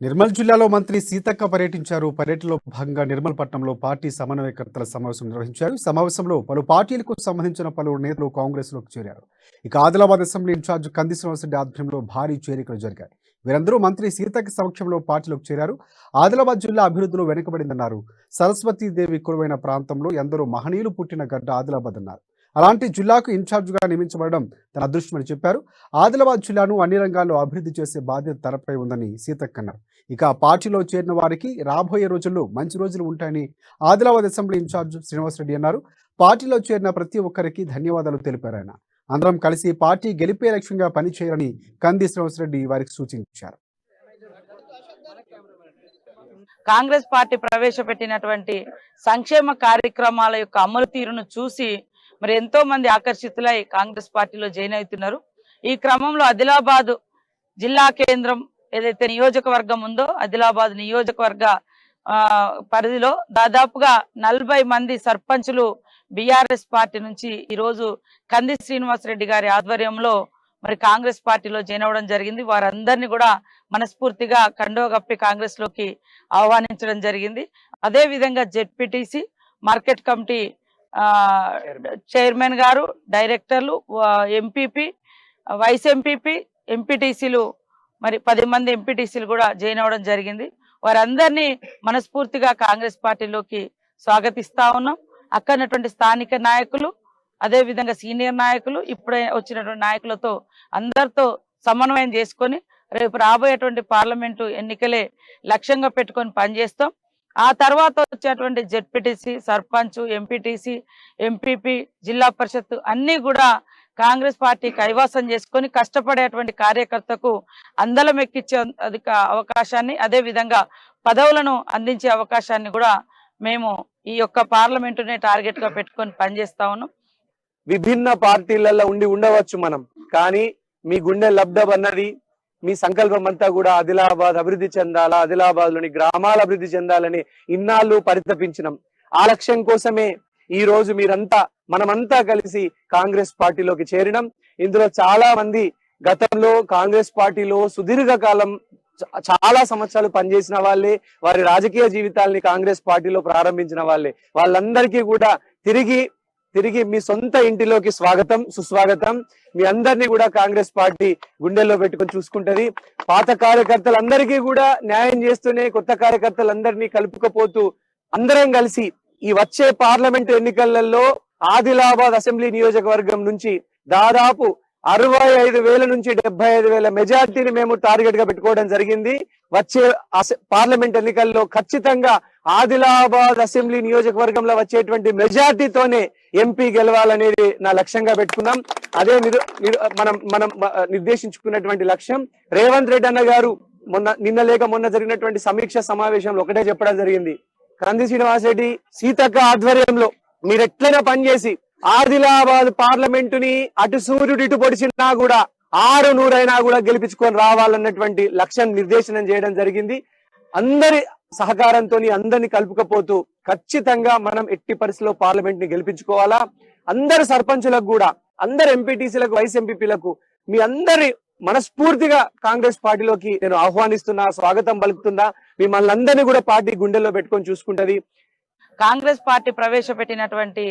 నిర్మల్ జిల్లాలో మంత్రి సీతక్క పర్యటించారు. పర్యటనలో భాగంగా నిర్మల్ పట్నంలో పార్టీ సమన్వయకర్తల సమావేశం నిర్వహించారు. సమావేశంలో పలు పార్టీలకు సంబంధించిన పలువురు నేతలు కాంగ్రెస్లోకి చేరారు. ఇక ఆదిలాబాద్ అసెంబ్లీ ఇన్ఛార్జ్ కంది శ్రీనివాసరెడ్డి ఆధ్వర్యంలో భారీ చేరికలు జరిగాయి. వీరందరూ మంత్రి సీతక్క సమక్షంలో పార్టీలోకి చేరారు. ఆదిలాబాద్ జిల్లా అభివృద్ధిలో వెనుకబడిందన్నారు. సరస్వతీదేవి కొలువైన ప్రాంతంలో ఎందరో మహనీయులు పుట్టిన గడ్డ ఆదిలాబాద్ అన్నారు. అలాంటి జిల్లాకు ఇన్ఛార్జ్గా నియమించబడడం తన అదృష్టమని చెప్పారు. ఆదిలాబాద్ జిల్లాను అన్ని రంగాల్లో అభివృద్ధి చేసే బాధ్యత తనపై ఉందని సీతక్కన్నారు. ఇక పార్టీలో చేరిన వారికి రాబోయే రోజుల్లో మంచి రోజులు ఉంటాయని ఆదిలాబాద్ అసెంబ్లీ ఇన్ఛార్జ్ శ్రీనివాసరెడ్డి అన్నారు. పార్టీలో చేరిన ప్రతి ఒక్కరికి ధన్యవాదాలు తెలిపారు ఆయన. అందరం కలిసి పార్టీ గెలిపే లక్ష్యంగా పనిచేయాలని కంది శ్రీనివాసరెడ్డి వారికి సూచించారు. కాంగ్రెస్ పార్టీ ప్రవేశపెట్టినటువంటి సంక్షేమ కార్యక్రమాల యొక్క అమలు తీరును చూసి మరి ఎంతో మంది ఆకర్షితులై కాంగ్రెస్ పార్టీలో జాయిన్ అవుతున్నారు. ఈ క్రమంలో ఆదిలాబాద్ జిల్లా కేంద్రం ఏదైతే నియోజకవర్గం ఉందో ఆదిలాబాద్ నియోజకవర్గ ఆ, పరిధిలో దాదాపుగా నలభై మంది సర్పంచులు బిఆర్ఎస్ పార్టీ నుంచి ఈ రోజు కంది శ్రీనివాసరెడ్డి గారి ఆధ్వర్యంలో మరి కాంగ్రెస్ పార్టీలో జాయిన్ అవ్వడం జరిగింది. వారందరినీ కూడా మనస్ఫూర్తిగా కండో కప్పి కాంగ్రెస్లోకి ఆహ్వానించడం జరిగింది. అదే విధంగా జెడ్పీటీసీ మార్కెట్ కమిటీ చైర్మన్ గారు డైరెక్టర్లు ఎంపీపీ వైస్ ఎంపీపీ ఎంపీటీసీలు మరి పది మంది ఎంపీటీసీలు కూడా జాయిన్ అవ్వడం జరిగింది. వారందరినీ మనస్ఫూర్తిగా కాంగ్రెస్ పార్టీలోకి స్వాగతిస్తా ఉన్నాం. అక్కడ ఉన్నటువంటి స్థానిక నాయకులు అదే విధంగా సీనియర్ నాయకులు ఇప్పుడే వచ్చినటువంటి నాయకులతో అందరితో సమన్వయం చేసుకొని రేపు రాబోయేటువంటి పార్లమెంటు ఎన్నికలే లక్ష్యంగా పెట్టుకొని పనిచేస్తాం. ఆ తర్వాత వచ్చేటువంటి జెడ్పీటీసీ సర్పంచ్ ఎంపీటీసీ ఎంపీపీ జిల్లా పరిషత్ అన్నీ కూడా కాంగ్రెస్ పార్టీ కైవాసం చేసుకొని కష్టపడేటువంటి కార్యకర్తకు అందలం ఎక్కించే అధిక అవకాశాన్ని అదే విధంగా పదవులను అందించే అవకాశాన్ని కూడా మేము ఈ యొక్క పార్లమెంటునే టార్గెట్గా పెట్టుకొని పనిచేస్తా ఉన్నాం. విభిన్న పార్టీలలో ఉండి ఉండవచ్చు మనం కానీ మీ గుండె లబ్ధం అన్నది మీ సంకల్పం అంతా కూడా ఆదిలాబాద్ అభివృద్ధి చెందాలా? ఆదిలాబాద్లోని గ్రామాలు అభివృద్ధి చెందాలని ఇన్నాళ్ళు పరితపించినాం. ఆ లక్ష్యం కోసమే ఈ రోజు మీరంతా మనమంతా కలిసి కాంగ్రెస్ పార్టీలోకి చేరినాం. ఇందులో చాలా మంది గతంలో కాంగ్రెస్ పార్టీలో సుదీర్ఘ కాలం చాలా సంవత్సరాలు పనిచేసిన వాళ్ళే వారి రాజకీయ జీవితాల్ని కాంగ్రెస్ పార్టీలో ప్రారంభించిన వాళ్ళే. వాళ్ళందరికీ కూడా తిరిగి తిరిగి మీ సొంత ఇంటిలోకి స్వాగతం సుస్వాగతం. మీ అందరినీ కూడా కాంగ్రెస్ పార్టీ గుండెల్లో పెట్టుకొని చూసుకుంటది. పాత కార్యకర్తలందరికీ కూడా న్యాయం చేస్తూనే కొత్త కార్యకర్తలందరినీ కలుపుకపోతూ అందరం కలిసి ఈ వచ్చే పార్లమెంట్ ఎన్నికలలో ఆదిలాబాద్ అసెంబ్లీ నియోజకవర్గం నుంచి దాదాపు అరవై ఐదు వేల నుంచి డెబ్బై ఐదు వేల మెజార్టీని మేము టార్గెట్గా పెట్టుకోవడం జరిగింది. వచ్చే పార్లమెంట్ ఎన్నికల్లో ఖచ్చితంగా ఆదిలాబాద్ అసెంబ్లీ నియోజకవర్గంలో వచ్చేటువంటి మెజార్టీతోనే ఎంపీ గెలవాలనేది నా లక్ష్యంగా పెట్టుకున్నాం. అదే మనం మనం నిర్దేశించుకున్నటువంటి లక్ష్యం. రేవంత్ రెడ్డి అన్న గారు మొన్న నిన్న లేక మొన్న జరిగినటువంటి సమీక్ష సమావేశంలో ఒకటే చెప్పడం జరిగింది. కంది శ్రీనివాస్ రెడ్డి సీతక్క ఆధ్వర్యంలో మీరు ఎట్లైనా పనిచేసి ఆదిలాబాద్ పార్లమెంటుని అటు సూర్యుడు ఇటు పొడిచినా కూడా ఆరు నూరైనా కూడా గెలిపించుకొని రావాలన్నటువంటి లక్ష్యం నిర్దేశనం చేయడం జరిగింది. అందరి సహకారంతో అందరిని కలుపుకపోతూ ఖచ్చితంగా మనం ఎట్టి పరిస్థితిలో పార్లమెంట్ని గెలిపించుకోవాలా? అందరు సర్పంచులకు కూడా అందరు ఎంపీటీసీలకు వైస్ ఎంపీపీలకు మీ అందరి మనస్ఫూర్తిగా కాంగ్రెస్ పార్టీలోకి నేను ఆహ్వానిస్తున్నా స్వాగతం పలుకుతున్నా. మిమ్మల్ని అందరినీ కూడా పార్టీ గుండెల్లో పెట్టుకొని చూసుకుంటది. కాంగ్రెస్ పార్టీ ప్రవేశపెట్టినటువంటి